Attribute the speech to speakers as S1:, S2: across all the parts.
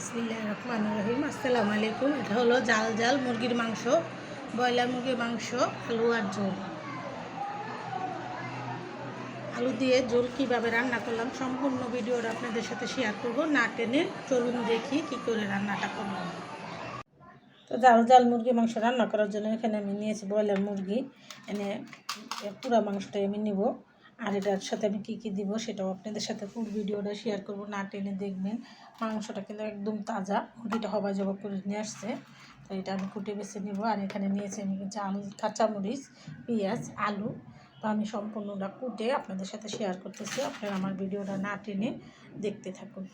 S1: বিসমিল্লাহ রহমান রহিম। আসসালামু আলাইকুম। এটা হলো জাল জাল মুরগির মাংস, ব্রয়লার মুরগির মাংস, আলু আর ঝোল। আলু দিয়ে ঝোল কীভাবে রান্না করলাম সম্পূর্ণ ভিডিওটা আপনাদের সাথে শেয়ার করব। না টেনে চলুন দেখি কি করে রান্নাটা করলাম। তো জাল জাল মুরগি মাংস রান্না করার জন্য এখানে আমি নিয়েছি ব্রয়লার মুরগি। এনে পুরো মাংসটাই আমি নিব। আর এটার সাথে আমি কী কী দিব সেটাও আপনাদের সাথে ফুল ভিডিওটা শেয়ার করব। না টেনে দেখবেন, মাংসটা কিন্তু একদম তাজা। খুঁটিটা হবা জবা করে নিয়ে আসছে। তো এটা আমি কুটে বেছে নেব। আর এখানে নিয়েছি আমি চাল কাঁচামরিচ, পেঁয়াজ, আলু। তো আমি সম্পূর্ণটা কুটে আপনাদের সাথে শেয়ার করতেছি। আপনারা আমার ভিডিওটা না টেনে দেখতে থাকুন।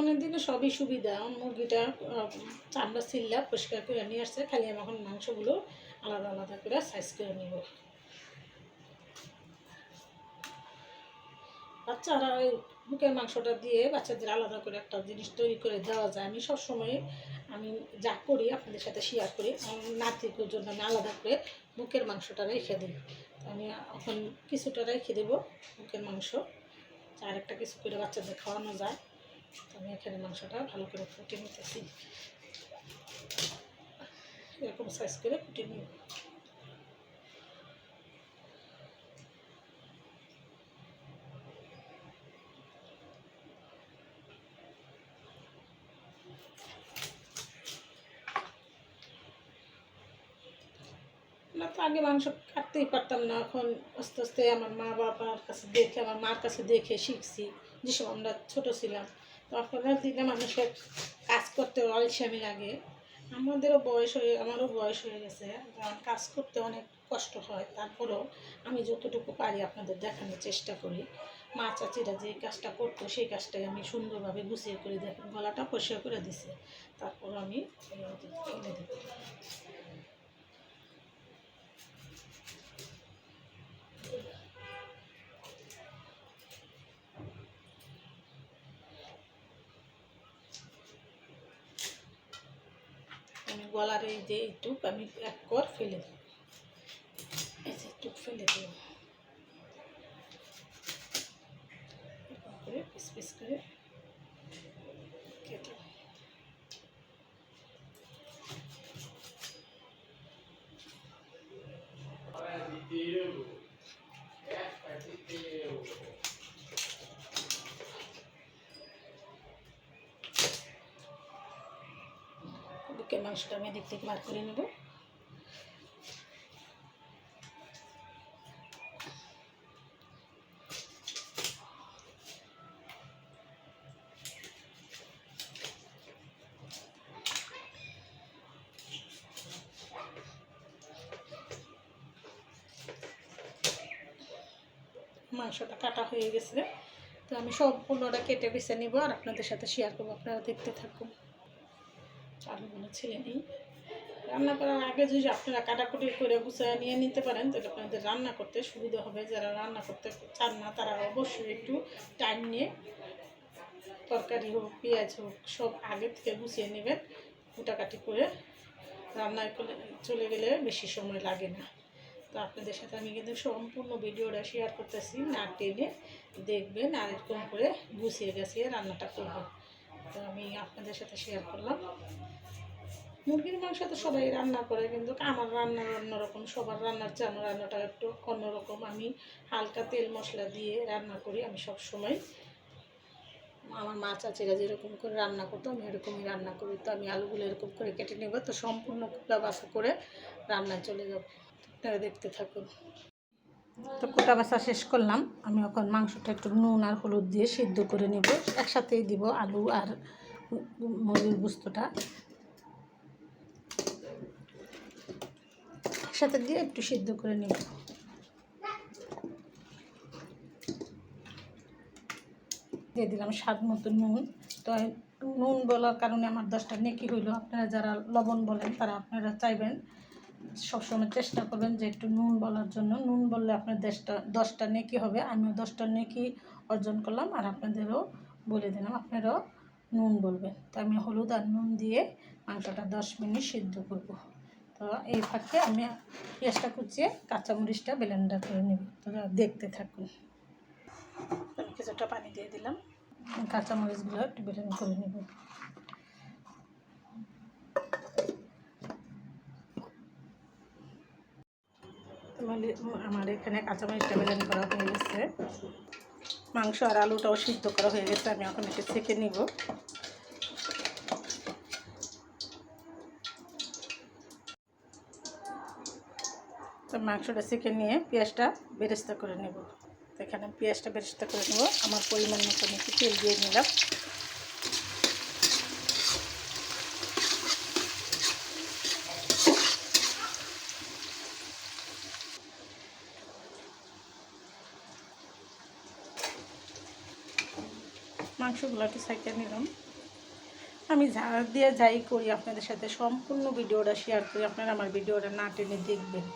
S1: অনেক দিনে সবই সুবিধা। মুরগিটা চামড়া ছিল্লা, পরিষ্কার করে নিয়ে আসছে, খালি আমি এখন মাংসগুলো আলাদা আলাদা করে সাইজ করে নিব। বাচ্চারা ওই বুকের মাংসটা দিয়ে বাচ্চাদের আলাদা করে একটা জিনিস তৈরি করে দেওয়া যায়। আমি সবসময় আমি যা করি আপনাদের সাথে শেয়ার করি। আমার নাতিকুর জন্য আমি আলাদা করে বুকের মাংসটা রেখে দিই। আমি এখন কিছুটা রেখে দেবো বুকের মাংস। আর একটা কিছু করে বাচ্চাদের খাওয়ানো যায়। আমি এখানে মাংসটা ভালো করে ফুটে নিতেছি। এরকম সাইজ করে ফুটে নিব। না তো আগে মাংস কাটতেই পারতাম না, এখন আস্তে আস্তে আমার মা বাবার কাছে দেখে, আমার মার কাছে দেখে শিখছি। যেসব আমরা ছোট ছিলাম তো আপনারা দিলে মানুষের কাজ করতে অলসামি লাগে আমাদেরও বয়স হয়ে, আমারও বয়স হয়ে গেছে। কাজ করতে অনেক কষ্ট হয়। তারপরেও আমি যতটুকু পারি আপনাদের দেখানোর চেষ্টা করি। মা চাচিরা যে কাজটা করতো, সেই কাজটাই আমি সুন্দরভাবে গুছিয়ে করে দেখেন গলাটা পরিষ্কার করে দিছে। তারপর আমি দেবো আমি গলার এই যে এইটুক আমি এক কর ফেলে দিই। এই এইটুক ফেলে এরকম করে পিস পিস করে মাংসটা আমি এদিক থেকে বার করে নেব। মাংসটা কাটা হয়ে গেছে। তো আমি সম্পূর্ণটা কেটে বেছে নিব আর আপনাদের সাথে শেয়ার করব। আপনারা দেখতে থাকুন। আলুগুলো ছেলে নিই। রান্না করার আগে যদি আপনারা কাটাকুটি করে গুছিয়ে নিয়ে নিতে পারেন, তাহলে আপনাদের রান্না করতে সুবিধা হবে। যারা রান্না করতে চান না, তারা অবশ্যই একটু টাইম নিয়ে তরকারি হোক, পেঁয়াজ হোক, সব আগে থেকে গুছিয়ে নেবেন। কুটাকাটি করে রান্না করলে চলে গেলে বেশি সময় লাগে না। তো আপনাদের সাথে আমি কিন্তু সম্পূর্ণ ভিডিওটা শেয়ার করতেছি। না টেনে দেখবেন আর এরকম করে গুছিয়ে গেছিয়ে রান্নাটা করব তো আমি আপনাদের সাথে শেয়ার করলাম। মুরগির মাংস তো সবাই রান্না করে, কিন্তু আমার রান্না অন্যরকম, সবার রান্নার চেয়ে আমার রান্নাটা একটু অন্যরকম। আমি হালকা তেল মশলা দিয়ে রান্না করি আমি সব সময় আমার মা চাচিরা যেরকম করে রান্না করতো, আমি এরকমই রান্না করি। তো আমি আলুগুলো এরকম করে কেটে নেব, তো সম্পূর্ণ কুটা বাসা করে রান্নায় চলে যাব। আপনারা দেখতে থাকুন। তো কোটা বাসা শেষ করলাম। আমি এখন মাংসটা একটু নুন আর হলুদ দিয়ে সিদ্ধ করে নেব। একসাথেই দিব আলু আর মুরগির বুস্তটা একসাথে দিয়ে একটু সিদ্ধ করে নেব। দিয়ে দিলাম স্বাদ মতো নুন। তো নুন বলার কারণে আমার দশটা নেকি হইল। আপনারা যারা লবণ বলেন, তারা আপনারা চাইবেন, সবসময় চেষ্টা করবেন যে একটু নুন বলার জন্য। নুন বললে আপনার দশটা দশটা নেকি হবে। আমিও দশটা নেকি অর্জন করলাম আর আপনাদেরও বলে দিলাম, আপনারাও নুন বলবেন। তো আমি হলুদ আর নুন দিয়ে মাংসটা দশ মিনিট সিদ্ধ করব। তো এই ফাঁকে আমি পেঁয়াজটা কুচিয়ে কাঁচামরিচটা ব্লেন্ডার করে নেব। তোরা দেখতে থাকুন। আমি কিছুটা পানি দিয়ে দিলাম। কাঁচামরিচগুলো একটু ব্লেন্ড করে নেব। আমার এখানে কাঁচামরিচটা ব্লেন্ড করা হয়ে গেছে। মাংস আর আলুটাও সিদ্ধ করা হয়ে গেছে, আমি এখন একটু ছেঁকে নিব। তো মাংসটা ছেঁকে নিয়ে পেঁয়াজটা বেরেস্তা করে নেব। এখানে পেঁয়াজটা বেরেস্তা করে নেব। আমার পরিমাণ মতো আমি তেল দিয়ে নিলাম। মাংসগুলো একটু সাইকেল নিলাম। আমি যা দিয়ে যাই করি আপনাদের সাথে সম্পূর্ণ ভিডিওটা শেয়ার করি। আপনারা আমার ভিডিওটা না টেনে দেখবেন।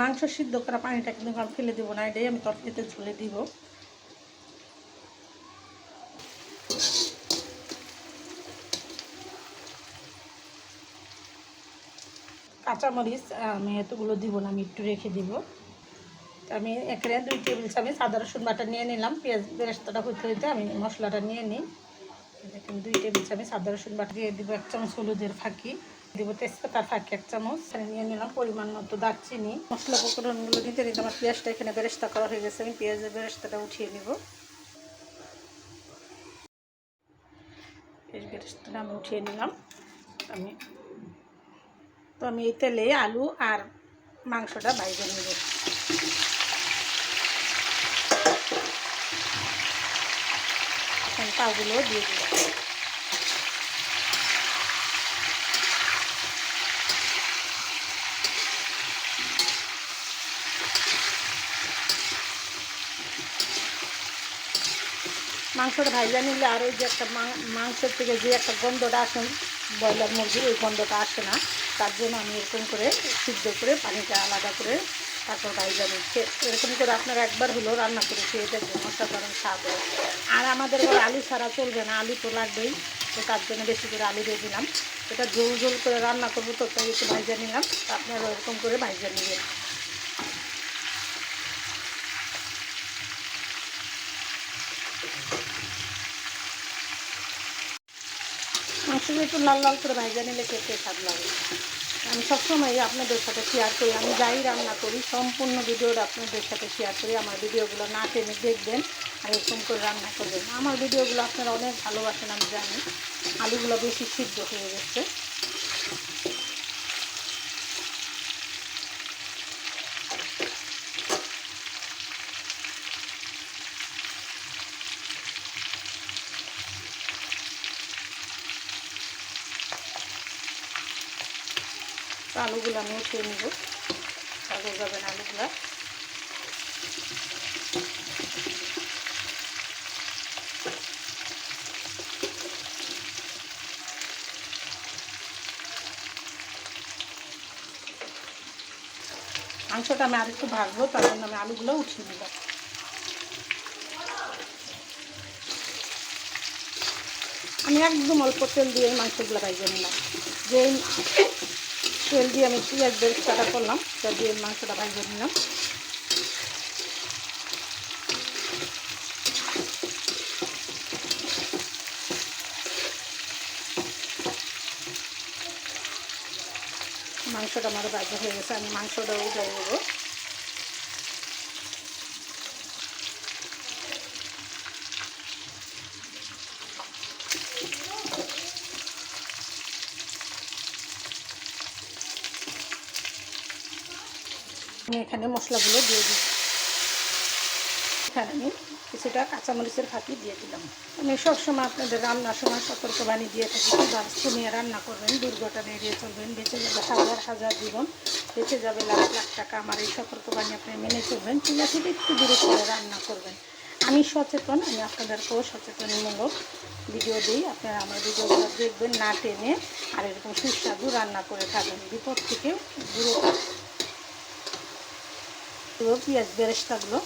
S1: মাংস সিদ্ধ করা পানিটা কিন্তু আমি ফেলে দেবো না, এটাই আমি তরকারিতে ঝুলে দিব। কাঁচামরিচ, আমি এতগুলো দিব না, আমি একটু রেখে দিব। আমি এখানে দুই টেবিল চামচ আদা, রসুন বাটা নিয়ে নিলাম, পেঁয়াজ বেরেস্তাটা হইতে হইতে আমি মশলাটা নিয়ে নিই। দুই টেবিল চামচ আদা, রসুন বাটা দিয়ে দিব, এক চামচ হলুদের ফাঁকি। দিব তেজপাতার ফাঁকি এক চামচ নিয়ে নিলাম পরিমাণ মতো দারচিনি। মশলা উপকরণগুলো নিতে নিতে আমার পেঁয়াজটা এখানে বেরেস্তা করা হয়ে গেছে। আমি পেঁয়াজের বেরেস্তাটা উঠিয়ে নিব। পেঁয়াজ বেরেস্তাটা আমি উঠিয়ে নিলাম। আমি তো আমি এই তেলে আলু আর মাংসটা বাইরে নেব। পাগুলো দিয়ে দিলাম। মাংসটা ভাইজা নিলে আর ওই যে একটা মাংসের থেকে যে একটা গন্ধটা আসে, ব্রয়লার মুরগির, ওই গন্ধটা আসে না। তার জন্য আমি এরকম করে সিদ্ধ করে পানিটা আলাদা করে তারপর ভাইজা নিচ্ছে। এরকম করে আপনারা একবার হলো রান্না করে খেয়ে দেখবেন, অসাধারণ স্বাদ। আর আমাদের এবার আলু ছাড়া চলবে না, আলু তো লাগবেই। তো তার জন্য বেশি করে আলু দিয়ে দিলাম। এটা ঝোল ঝোল করে রান্না করব তো, তাই একটু ভাইজা নিলাম। আপনারা ওরকম করে ভাইজা নেবেন। মাংসটা একটু লাল লাল করে ভাজা নিলে খেতে স্বাদ লাগে। আমি সবসময় আপনাদের সাথে শেয়ার করি। আমি যাই রান্না করি, সম্পূর্ণ ভিডিওটা আপনাদের সাথে শেয়ার করি। আমার ভিডিওগুলো না টেনে দেখবেন আর এরকম করে রান্না করবেন। আমার ভিডিওগুলো আপনারা অনেক ভালোবাসেন, আমি জানি। আলুগুলো বেশি সিদ্ধ হয়ে গেছে। আলুগুলো আমি উঠিয়ে নেব। কাগজ যাবে না আলুগুলো। মাংসটা আমি আরেকটু ভাজবো, তার জন্য আমি আলুগুলো উঠিয়ে নেব আমি একদম অল্প তেল দিয়ে মাংসগুলো ভাইজে নিলাম। যে তেল দিয়ে আমি পেঁয়াজ বেরেস্তাটা করলাম। তা দিয়ে মাংসটা ভাজিয়ে নিলাম। মাংসটা আমার ভাজা হয়ে গেছে, আমি মাংসটাও উঠে দেবো আমি এখানে মশলাগুলো দিয়ে দিই। এখানে আমি কিছুটা কাঁচামরিচের ফাঁকি দিয়ে দিলাম। আমি সবসময় আপনাদের রান্নার সময় সতর্কবাণী দিয়ে থাকি কিবার শুনিয়ে রান্না করবেন দুর্ঘটনা এড়িয়ে চলবেন, বেঁচে যাবে হাজার হাজার জীবন, বেঁচে যাবে লাখ লাখ টাকা। আমার এই সতর্কবাণী আপনি মেনে চলবেন চুলা থেকে একটু দূরে করে রান্না করবেন। আমি সচেতন, আমি আপনাদেরকেও সচেতনমূলক ভিডিও দিই। আপনারা আমার ভিডিওগুলো দেখবেন, না টেনে আর এরকম সুস্বাদু রান্না করে থাকবেন বিপদ থেকে দূরে থাকল, পেঁয়াজ বেরেস্তাগুলো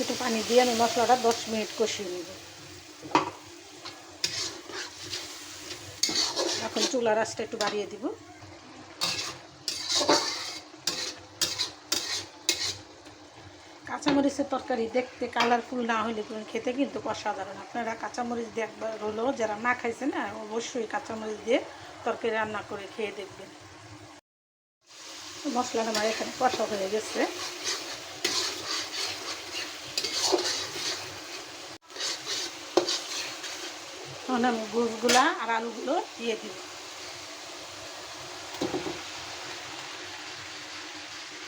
S1: একটু পানি দিয়ে আমি মশলাটা দশ মিনিট কষিয়ে নেব। এখন চুলার আস্তে একটু বাড়িয়ে দিব। কাঁচামরিচের তরকারি দেখতে কালারফুল না হলে খেতে কিন্তু অসাধারণ। আপনারা কাঁচামরিচ দিয়ে একবার হলেও যারা না খাইছে না, অবশ্যই কাঁচামরিচ দিয়ে তরকারি রান্না করে খেয়ে দেখবেন। মশলাটা আমার এখানে কষা হয়ে গেছে। আমি গুড়গুলা আর আলুগুলো দিয়ে দিব।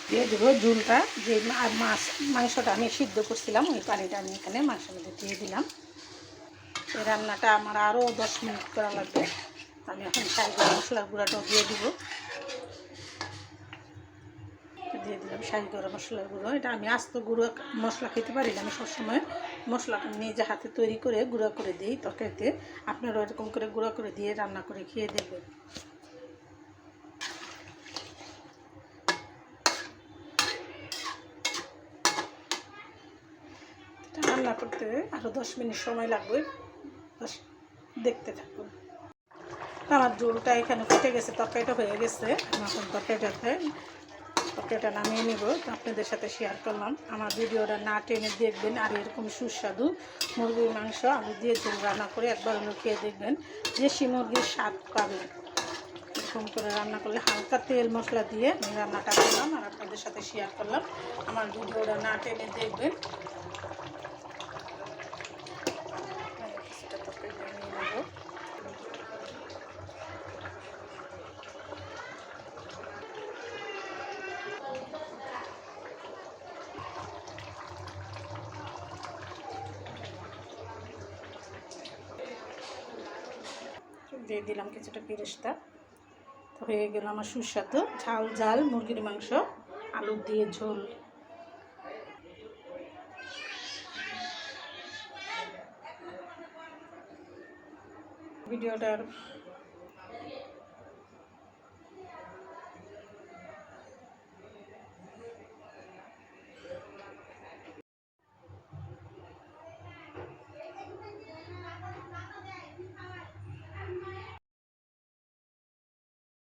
S1: দিয়ে দেবো ঝুলটা, যে মাছ, মাংসটা আমি সিদ্ধ করছিলাম, ওই পানিটা আমি এখানে মাংসের মধ্যে দিয়ে দিলাম। এই রান্নাটা আমার আরও দশ মিনিট করা লাগবে। আমি এখন সাই গরম মশলার গুঁড়াটাও দিয়ে দিব। দিয়ে দিলাম শাহি গরম মশলার গুঁড়ো। এটা আমি আস্ত গুঁড়ো মশলা খেতে পারি না, আমি সবসময় মশলাটা নিজে হাতে তৈরি করে গুঁড়া করে দিই তরকারিতে। আপনারা এরকম করে গুঁড়া করে দিয়ে রান্না করে খেয়ে দেখবেন এটা রান্না করতে আরও দশ মিনিট সময় লাগবে। দেখতে থাকুন। আমার জোলটা এখানে ফুটে গেছে, তরকারিটা হয়ে গেছে। এখন তরকারিটাতে, তরকারিটা নামিয়ে নিব। আপনাদের সাথে শেয়ার করলাম। আমার ভিডিওটা না টেনে দেখবেন, আর এরকম সুস্বাদু মুরগির মাংস আলু দিয়ে ঝোল রান্না করে একবার হলো খেয়ে দেখবেন দেশি মুরগির স্বাদ পাবেন এরকম করে রান্না করলে হালকা তেল মশলা দিয়ে আমি রান্নাটা করলাম আর আপনাদের সাথে শেয়ার করলাম। আমার ভিডিওটা না টেনে দেখবেন দিয়ে দিলাম কিছুটা পেরেস্তা। তো হয়ে গেল আমার সুস্বাদু ঝাল ঝাল মুরগির মাংস, আলু দিয়ে ঝোল। ভিডিওটার